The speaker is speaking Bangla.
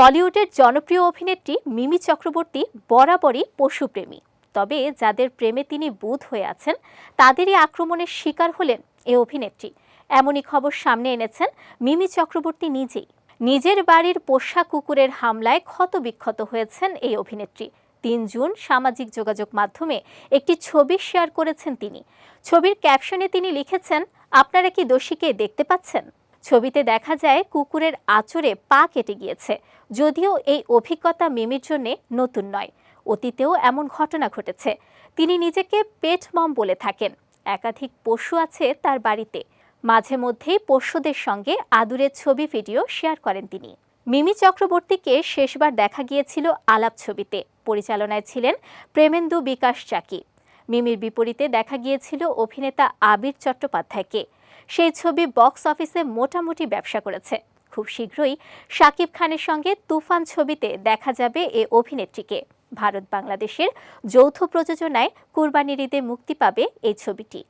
টলিউডের জনপ্রিয় অভিনেত্রী মিমি চক্রবর্তী বরাবরই পশুপ্রেমী। তবে যাদের প্রেমে তিনি বুধ হয়ে আছেন, তাদেরই আক্রমণের শিকার হলেন এ অভিনেত্রী। এমনই খবর সামনে এনেছেন মিমি চক্রবর্তী নিজেই। নিজের বাড়ির পোষা কুকুরের হামলায় ক্ষতবিক্ষত হয়েছেন এই অভিনেত্রী। তিন জুন সামাজিক যোগাযোগ মাধ্যমে একটি ছবি শেয়ার করেছেন তিনি। ছবির ক্যাপশনে তিনি লিখেছেন, আপনারা কি দোষীকে দেখতে পাচ্ছেন? ছবিতে দেখা যায় কুকুরের আঁচড়ে পা কেটে গিয়েছে। যদিও এই অভিজ্ঞতা মিমির জন্য নতুন নয়। অতীতেও এমন ঘটনা ঘটেছে। তিনি নিজেকে পেট মম বলে থাকেন। একাধিক পশু আছে তার বাড়িতে। মাঝে মধ্যেই পোষ্যদের সঙ্গে আদুরের ছবি, ভিডিও শেয়ার করেন তিনি। মিমি চক্রবর্তীকে শেষবার দেখা গিয়েছিল আলাপ ছবিতে। পরিচালনায় ছিলেন প্রেমেন্দু বিকাশ চাকি। মিমির বিপরীতে দেখা গিয়েছিল অভিনেতা আবির চট্টোপাধ্যায়কে। সেই ছবি বক্স অফিসে মোটামুটি ব্যবসা করেছে। খুব শীঘ্রই শাকিব খানের সঙ্গে তুফান ছবিতে দেখা যাবে এ অভিনেত্রীকে। ভারত বাংলাদেশের যৌথ প্রযোজনায় কুরবানির ঈদে মুক্তি পাবে এই ছবিটি।